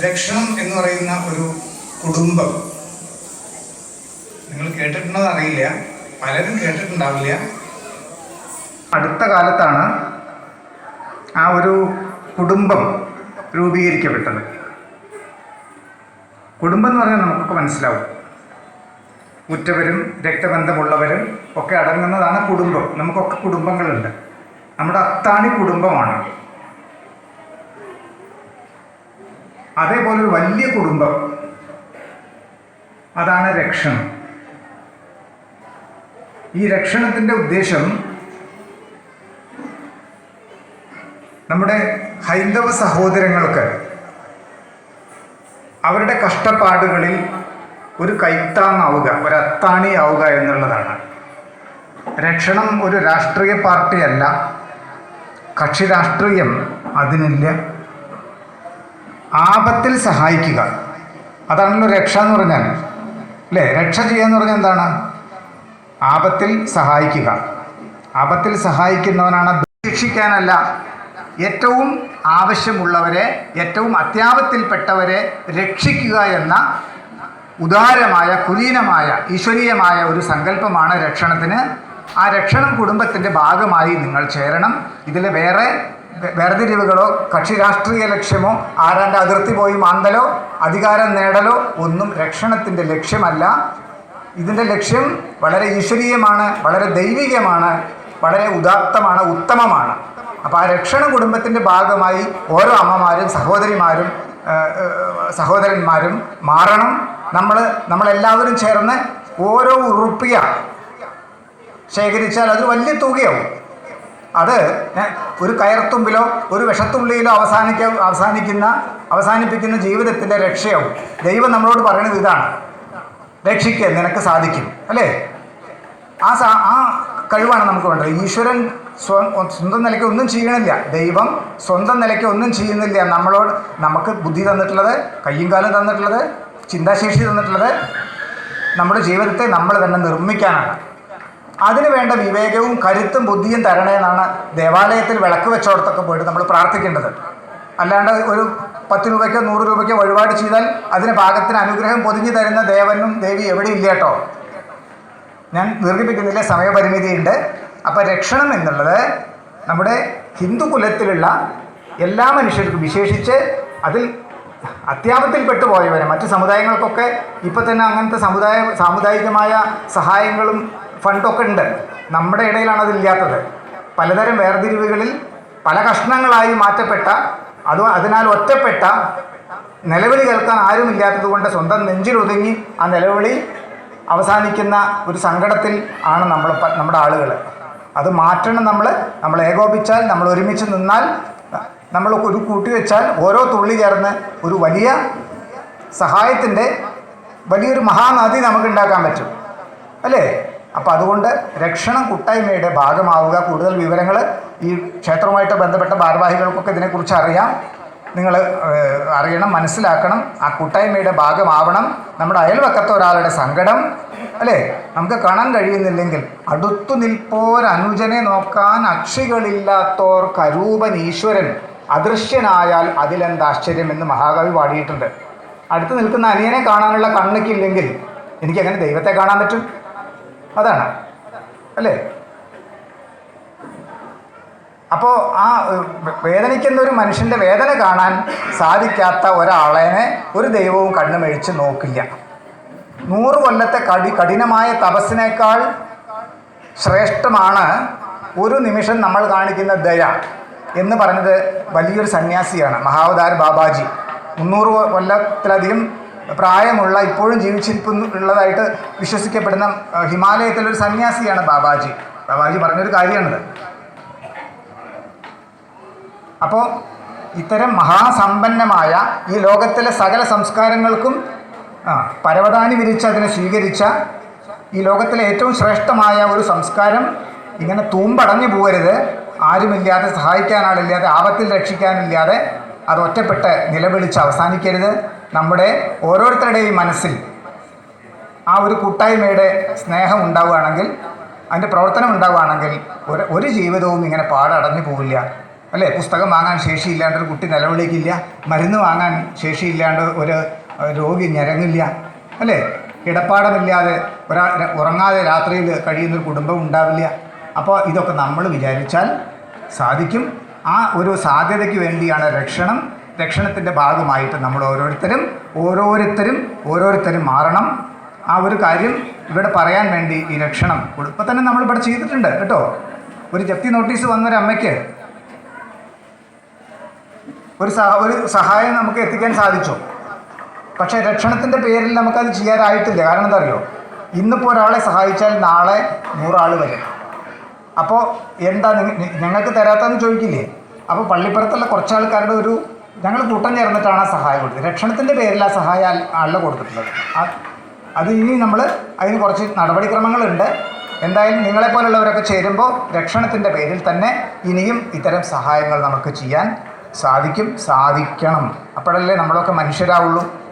രക്ഷണം എന്ന് പറയുന്ന ഒരു കുടുംബം. നിങ്ങൾ കേട്ടിട്ടുണ്ടോ അറിയില്ല. പലരും കേട്ടിട്ടുണ്ടാവില്ല. അടുത്ത കാലത്താണ് ആ ഒരു കുടുംബം രൂപീകരിക്കപ്പെട്ടത്. കുടുംബം എന്ന് പറഞ്ഞാൽ നമുക്കൊക്കെ മനസ്സിലാവും. ഉറ്റവരും രക്തബന്ധമുള്ളവരും ഒക്കെ അടങ്ങുന്നതാണ് കുടുംബം. നമുക്കൊക്കെ കുടുംബങ്ങളുണ്ട്. നമ്മുടെ അത്താണി കുടുംബമാണ്. അതേപോലെ ഒരു വലിയ കുടുംബം. അതാണ് രക്ഷണം. ഈ രക്ഷണത്തിന്റെ ഉദ്ദേശം നമ്മുടെ ഹൈന്ദവ സഹോദരങ്ങൾക്ക് അവരുടെ കഷ്ടപ്പാടുകളിൽ ഒരു കൈത്താങ്ങാവുക ഒരു അത്താണിയാവുക എന്നുള്ളതാണ്. രക്ഷണം ഒരു രാഷ്ട്രീയ പാർട്ടിയല്ല. കക്ഷി രാഷ്ട്രീയം അതിനില്ല. ആപത്തിൽ സഹായിക്കുക. അതാണല്ലോ രക്ഷ എന്ന് പറഞ്ഞാൽ. അല്ലേ? രക്ഷ ചെയ്യുക എന്ന് പറഞ്ഞാൽ എന്താണ്? ആപത്തിൽ സഹായിക്കുക. ആപത്തിൽ സഹായിക്കുന്നവനാണ് ശിക്ഷിക്കാനല്ല ഏറ്റവും ആവശ്യമുള്ളവരെ ഏറ്റവും അത്യാപത്തിൽപ്പെട്ടവരെ രക്ഷിക്കുക എന്ന ഉദാരമായ കുലീനമായ ഈശ്വരീയമായ ഒരു സങ്കല്പമാണ് രക്ഷണത്തിന്. ആ രക്ഷണം കുടുംബത്തിന്റെ ഭാഗമായി നിങ്ങൾ ചേരണം. ഇതിൽ വേറെ വേർതിരിവുകളോ കക്ഷി രാഷ്ട്രീയ ലക്ഷ്യമോ ആരാന്റെ അതിർത്തി പോയി മാന്തലോ അധികാരം നേടലോ ഒന്നും രക്ഷണത്തിന്റെ ലക്ഷ്യമല്ല. ഇതിന്റെ ലക്ഷ്യം വളരെ ഈശ്വരീയമാണ് വളരെ ദൈവികമാണ് വളരെ ഉദാത്തമാണ് ഉത്തമമാണ്. അപ്പോൾ ആ രക്ഷണ കുടുംബത്തിന്റെ ഭാഗമായി ഓരോ അമ്മമാരും സഹോദരിമാരും സഹോദരന്മാരും മാറണം. നമ്മൾ നമ്മളെല്ലാവരും ചേർന്ന് ഓരോ ഉറുപ്പിയ ശേഖരിച്ചാൽ അത് വലിയ തുകയാവും. അത് ഒരു കയർത്തുമ്പിലോ ഒരു വിഷത്തുള്ളിയിലോ അവസാനിക്ക അവസാനിക്കുന്ന അവസാനിപ്പിക്കുന്ന ജീവിതത്തിന്റെ രക്ഷയാവും ദൈവം നമ്മളോട് പറയുന്നത് ഇതാണ്. രക്ഷിക്കുക നിനക്ക് സാധിക്കും അല്ലേ? ആ സാ ആ കഴിവാണ് നമുക്ക് വേണ്ടത്. ഈശ്വരൻ സ്വ സ്വന്തം നിലയ്ക്ക് ഒന്നും ചെയ്യണില്ല ദൈവം സ്വന്തം നിലയ്ക്ക് ഒന്നും ചെയ്യുന്നില്ല. നമ്മളോട് നമുക്ക് ബുദ്ധി തന്നിട്ടുള്ളത് കയ്യും കാലും തന്നിട്ടുള്ളത് ചിന്താശേഷി തന്നിട്ടുള്ളത് നമ്മുടെ ജീവിതത്തെ നമ്മൾ തന്നെ നിർമ്മിക്കാനാണ്. അതിന് വേണ്ട വിവേകവും കരുത്തും ബുദ്ധിയും തരണേ എന്നാണ് ദേവാലയത്തിൽ വിളക്ക് വെച്ചോടത്തൊക്കെ പോയിട്ട് നമ്മൾ പ്രാർത്ഥിക്കേണ്ടത്. അല്ലാണ്ട് ഒരു പത്ത് രൂപയ്ക്കോ നൂറ് രൂപയ്ക്കോ വഴിപാട് ചെയ്താൽ അതിന് പാകത്തിന് അനുഗ്രഹം പൊതിഞ്ഞു തരുന്ന ദേവനും ദേവി എവിടെ ഇല്ല കേട്ടോ. ഞാൻ ദീർഘിപ്പിക്കുന്നില്ല സമയപരിമിതിയുണ്ട്. അപ്പോൾ രക്ഷണം എന്നുള്ളത് നമ്മുടെ ഹിന്ദു കുലത്തിലുള്ള എല്ലാ മനുഷ്യർക്കും വിശേഷിച്ച് അതിൽ അത്യാപത്തിൽപ്പെട്ടു പോയവരെ മറ്റ് സമുദായങ്ങൾക്കൊക്കെ ഇപ്പോൾ തന്നെ അങ്ങനത്തെ സമുദായ സാമുദായികമായ സഹായങ്ങളും ഫണ്ടൊക്കെ ഉണ്ട്. നമ്മുടെ ഇടയിലാണ് അതില്ലാത്തത്. പലതരം വേർതിരിവുകളിൽ പല കഷ്ണങ്ങളായി മാറ്റപ്പെട്ട അത് അതിനാൽ ഒറ്റപ്പെട്ട നിലവിളി കേൾക്കാൻ ആരുമില്ലാത്തത് കൊണ്ട് സ്വന്തം നെഞ്ചിലൊതുങ്ങി ആ നിലവിളി അവസാനിക്കുന്ന ഒരു സങ്കടത്തിൽ ആണ് നമ്മൾ നമ്മുടെ ആളുകൾ. അത് മാറ്റണം നമ്മൾ നമ്മൾ ഏകോപിച്ചാൽ നമ്മൾ ഒരുമിച്ച് നിന്നാൽ നമ്മൾ ഒരു കൂട്ടിവെച്ചാൽ ഓരോ തുള്ളി ചേർന്ന് ഒരു വലിയ സഹായത്തിന്റെ വലിയൊരു മഹാനദി നമുക്ക് ഉണ്ടാക്കാൻ പറ്റും. അല്ലേ? അപ്പം അതുകൊണ്ട് രക്ഷണം കൂട്ടായ്മയുടെ ഭാഗമാവുക. കൂടുതൽ വിവരങ്ങൾ ഈ ക്ഷേത്രവുമായിട്ട് ബന്ധപ്പെട്ട ഭാരവാഹികൾക്കൊക്കെ ഇതിനെക്കുറിച്ച് അറിയാം. നിങ്ങൾ അറിയണം മനസ്സിലാക്കണം. ആ കൂട്ടായ്മയുടെ ഭാഗമാവണം. നമ്മുടെ അയൽവക്കത്തെ ഒരാളുടെ സങ്കടം. അല്ലേ? നമുക്ക് കാണാൻ കഴിയുന്നില്ലെങ്കിൽ അടുത്തു നിൽപ്പോർ അനുജനെ നോക്കാൻ അക്ഷികളില്ലാത്തോർ കരൂപൻ ഈശ്വരൻ. അദൃശ്യനായാൽ അതിലെന്താശ്ചര്യം എന്ന് മഹാകവി പാടിയിട്ടുണ്ട് അടുത്ത് നിൽക്കുന്ന അനിയനെ കാണാനുള്ള കണ്ണൊക്കെ ഇല്ലെങ്കിൽ എനിക്കങ്ങനെ ദൈവത്തെ കാണാൻ പറ്റും. അതാണ്. അല്ലേ? അപ്പോൾ ആ വേദനിക്കുന്ന ഒരു മനുഷ്യന്റെ വേദന കാണാൻ സാധിക്കാത്ത ഒരാളെ ഒരു ദൈവവും കണ്ണുമഴിച്ച് നോക്കില്ല. നൂറ് കൊല്ലത്തെ കടി കഠിനമായ തപസ്സിനേക്കാൾ ശ്രേഷ്ഠമാണ് ഒരു നിമിഷം നമ്മൾ കാണിക്കുന്ന ദയ എന്ന് പറഞ്ഞത് വലിയൊരു സന്യാസിയാണ് മഹാവതാർ ബാബാജി. മുന്നൂറ് കൊല്ലത്തിലധികം പ്രായമുള്ള ഇപ്പോഴും ജീവിച്ചിരിക്കുന്നു ഉള്ളതായിട്ട് വിശ്വസിക്കപ്പെടുന്ന ഹിമാലയത്തിലെ ഒരു സന്യാസിയാണ് ബാബാജി. ബാബാജി പറഞ്ഞൊരു കാര്യമാണിത്. അപ്പോൾ ഇത്തരം മഹാസമ്പന്നമായ ഈ ലോകത്തിലെ സകല സംസ്കാരങ്ങൾക്കും പരവതാനി വിരിച്ച് അതിനെ സ്വീകരിച്ച ഈ ലോകത്തിലെ ഏറ്റവും ശ്രേഷ്ഠമായ ഒരു സംസ്കാരം ഇങ്ങനെ തൂമ്പടഞ്ഞു പോകരുത്. ആരുമില്ലാതെ സഹായിക്കാനാളില്ലാതെ ആപത്തിൽ രക്ഷിക്കാനില്ലാതെ അത് ഒറ്റപ്പെട്ട് നിലവിളിച്ച് അവസാനിക്കരുത്. നമ്മുടെ ഓരോരുത്തരുടെയും മനസ്സിൽ ആ ഒരു കൂട്ടായ്മയുടെ സ്നേഹം ഉണ്ടാവുകയാണെങ്കിൽ അതിന്റെ പ്രവർത്തനം ഉണ്ടാവുകയാണെങ്കിൽ ഒരു ഒരു ജീവിതവും ഇങ്ങനെ പാടടഞ്ഞു പോവില്ല. അല്ലേ? പുസ്തകം വാങ്ങാൻ ശേഷിയില്ലാണ്ട് ഒരു കുട്ടി നിലവിളിക്കില്ല. മരുന്ന് വാങ്ങാൻ ശേഷിയില്ലാണ്ട് ഒരു രോഗി ഞരങ്ങില്ല. അല്ലേ? കിടപ്പാടമില്ലാതെ ഒരാ ഉറങ്ങാതെ രാത്രിയിൽ കഴിയുന്നൊരു കുടുംബം ഉണ്ടാവില്ല. അപ്പോൾ ഇതൊക്കെ നമ്മൾ വിചാരിച്ചാൽ സാധിക്കും. ആ ഒരു സാധ്യതയ്ക്ക് വേണ്ടിയാണ് രക്ഷണം. രക്ഷണത്തിന്റെ ഭാഗമായിട്ട് നമ്മൾ ഓരോരുത്തരും ഓരോരുത്തരും ഓരോരുത്തരും മാറണം. ആ ഒരു കാര്യം ഇവിടെ പറയാൻ വേണ്ടി ഈ രക്ഷണം ഇപ്പം തന്നെ നമ്മൾ ഇവിടെ ചെയ്തിട്ടുണ്ട് കേട്ടോ. ഒരു ജപ്തി നോട്ടീസ് വന്നൊരു അമ്മയ്ക്ക് ഒരു സഹ ഒരു സഹായം നമുക്ക് എത്തിക്കാൻ സാധിച്ചു. പക്ഷേ രക്ഷണത്തിന്റെ പേരിൽ നമുക്കത് ചെയ്യാനായിട്ടില്ല. കാരണം എന്താ അറിയോ ഇന്നിപ്പോൾ ഒരാളെ സഹായിച്ചാൽ നാളെ നൂറാൾ വരും. അപ്പോൾ എന്താ ഞങ്ങൾക്ക് തരാത്തതെന്ന് ചോദിക്കില്ലേ? അപ്പോൾ പള്ളിപ്പുറത്തുള്ള കുറച്ച് ആൾക്കാരുടെ ഒരു ഞങ്ങൾ കൂട്ടം ചേർന്നിട്ടാണ് സഹായം കൊടുത്തത്. രക്ഷണത്തിന്റെ പേരിൽ ആ സഹായം അല്ല- കൊടുത്തിട്ടുള്ളത്. അത് ഇനി നമ്മൾ അതിന് കുറച്ച് നടപടിക്രമങ്ങളുണ്ട്. എന്തായാലും നിങ്ങളെപ്പോലുള്ളവരൊക്കെ ചേരുമ്പോൾ രക്ഷണത്തിന്റെ പേരിൽ തന്നെ ഇനിയും ഇത്തരം സഹായങ്ങൾ നമുക്ക് ചെയ്യാൻ സാധിക്കും സാധിക്കണം. അപ്പോഴല്ലേ നമ്മളൊക്കെ മനുഷ്യരാവുള്ളൂ.